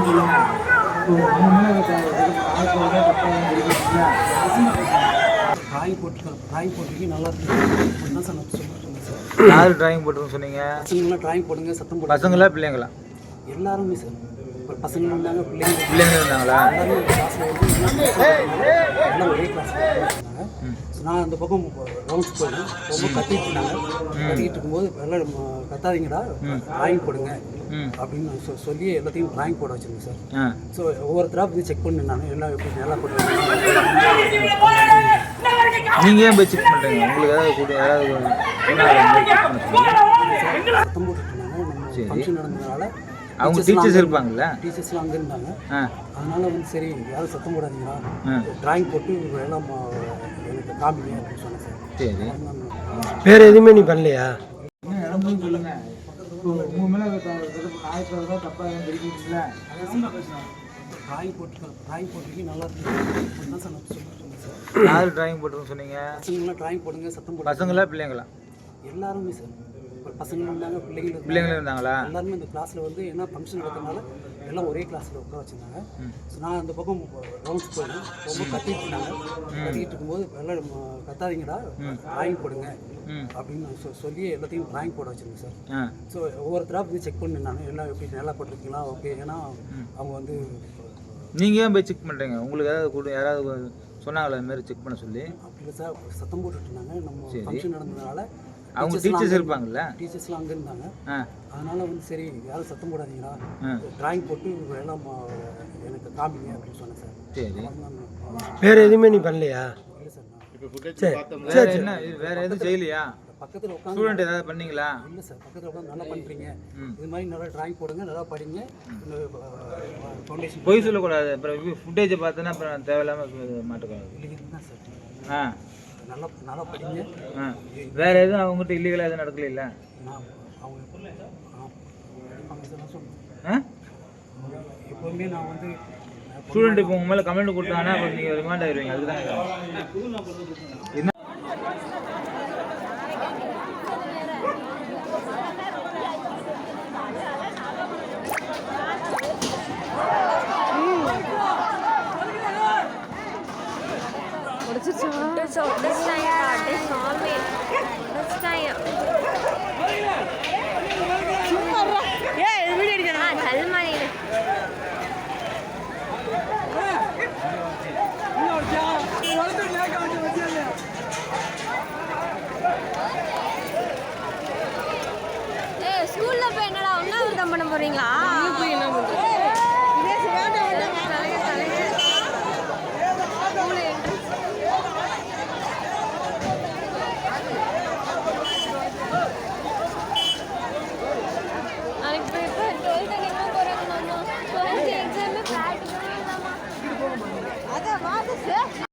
இருக்குல்ல டிராயிங் போட்டு டிராயிங் போட்டிருக்கீங்க நல்லா இருக்கு அப்படின்னு தான் சார் நான் சொல்லிட்டு சார். யார் டிராயிங் போட்டுருன்னு சொன்னீங்க பசங்களாம் டிராயிங் போடுங்க சத்தம் போடுங்க பசங்களா பிள்ளைங்களா எல்லாருமே சார். பசங்க இருந்தாங்க பிள்ளைங்க பிள்ளைங்க இருந்தாங்களா எல்லாருமே கிளாஸில் ஒரே நான் அந்த பக்கம் ரவுண்ட்ஸ் போயிட்டேன் ரொம்ப கத்திட்டு இருந்தாங்க. கத்திக்கிட்டு இருக்கும்போது எல்லாம் நம்ம கத்தாதீங்கடா டிராயிங் போடுங்க. ம். அப்படின்னு சொல்லி எல்லாத்தையும் டிராயிங் போட வச்சிருந்தேன் சார். ஆ. ஸோ ஒவ்வொருத்தராக போய் செக் பண்ணி நான். எல்லாம் எப்படி நல்லா போட்டுருக்கேன் நீங்கள் ஏன் போய் செக் பண்ணுறீங்க உங்களுக்கு ஏதாவது கூட யாராவது? சத்தம் நம்ம ஃபங்க்ஷன் நடந்ததுனால அவங்க டீச்சர்ஸ் இருப்பாங்கல்ல? டீச்சர்ஸ்லாம் அங்கே இருந்தாங்க. அதனால வந்து சரி யாரும் சத்தம் போடாதீங்களா. டிராயிங் போட்டு எல்லாம் காமிங்க அப்படின்னு சொன்னேன் சார். சரி வேற எதுவுமே நீ பண்ணலையா? என்ன நடந்ததுன்னு சொல்லுங்க உங்க மேல ஆட்களோட தப்பாக டிராயிங் போட்டு டிராயிங் போட்டிருக்கீங்க நல்லா இருக்கு அப்படின்னு தான் சார் நான் சொல்லிட்டு இருந்தேன் சார் யார் டிராயிங் போட்டுருன்னு சொன்னீங்க? பசங்களாம் டிராயிங் போடுங்க சத்தம் போடுங்க பசங்களா பிள்ளைங்களா? எல்லாருமே சார். இப்போ பசங்க இருந்தாங்க பிள்ளைங்க இருந்தாங்க. பிள்ளைங்களும் இருந்தாங்களா? எல்லாருமே இந்த கிளாஸில் வந்து என்ன ஃபங்க்ஷன் நடக்கிறதுனால எல்லாம் ஒரே கிளாஸில் உட்கார வச்சிருந்தாங்க. ஸோ நான் அந்த பக்கம் ரவுண்ட்ஸ் போயிட்டேன் ரொம்ப கத்திட்டு இருந்தாங்க. கத்திக்கிட்டு இருக்கும்போது எல்லாம் கத்தாதீங்கடா. டிராயிங் போடுங்க. அப்படின்னு சொ- சொல்லி எல்லாத்தையும் டிராயிங் போட வச்சிருந்தேன் சார். ஸோ ஒவ்வொருத்தராக போய் செக் பண்ணி நான். எல்லாம் எப்படி நல்லா போட்டிருக்கீங்களா? ஓகே. ஏன்னா அவங்க வந்து நீங்கள் ஏன் போய் செக் பண்ணுறீங்க உங்களுக்கு ஏதாவது கூட யாராவது சொன்னாங்களா இந்த மாதிரி செக் பண்ண சொல்லி? அப்படி இல்லை சார். சத்தம் போட்டுட்டு இருந்தாங்க. நம்ம ஃபங்க்ஷன் நடந்ததுனால அவங்க டீச்சர்ஸ் இருப்பாங்கல்ல? டீச்சர்ஸ்லாம் அங்கே இருந்தாங்க. அதனால வந்து சரி யாரும் சத்தம் போடாதீங்களா ஆ. டிராயிங் போட்டு எல்லாம் எனக்கு காமிங்க அப்படின்னு சொன்னேன் சார். சரி. வேற எதுவுமே நீ பண்ணலையா? சார் சரி. வேற என்ன வேற எதுவும் செய்யலையா? பக்கத்தில் உட்காந்து ஸ்டூடெண்ட் ஏதாவது பண்ணீங்களா? இல்லை சார் பக்கத்தில் உட்காந்து நல்லா பண்ணுறீங்க இது மாதிரி நல்லா டிராயிங் போடுங்க நல்லா படிங்க. ஃபவுண்டேஷன் பொய் சொல்லக்கூடாது. அப்புறம் ஃபுட்டேஜை பார்த்தோன்னா அப்புறம் தேவையில்லாமல் மாட்டக்கூடாது இல்லைங்க சார். ஆ. நல்லா நல்லா படிங்க. வேற எதுவும் அவங்ககிட்ட இல்லீகலாக எதுவும் நடக்கல இல்லை எப்போவுமே நான் வந்து ஸ்டூடெண்ட் இப்போ உங்க மேலே கம்ப்ளைண்ட் கொடுத்தாங்கன்னா அப்புறம் நீங்கள் ரிமாண்ட் ஆயிடுவீங்க. அதுக்கு தான் என்ன? So this time uh, they saw me. This time. ஸ்கூல்ல போய் என்னடா ஒன்னா பண்ண போறீங்களா போய் என்ன பண்றது